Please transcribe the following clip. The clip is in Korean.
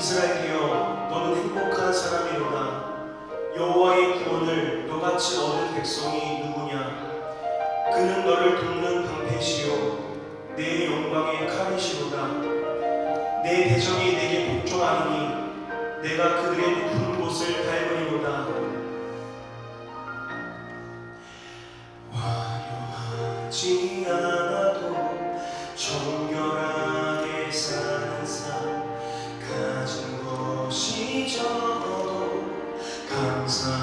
이스라엘이여 너는 행복한 사람이로다. 여호와의 구원을 너같이 얻은 백성이 누구냐? 그는 너를 돕는 방패시요 내 영광의 칼이시로다. 내 대적이 내게 복종하니 내가 그들의 높은 곳을 밟으리로다. 화려하지 않아도 정 was uh,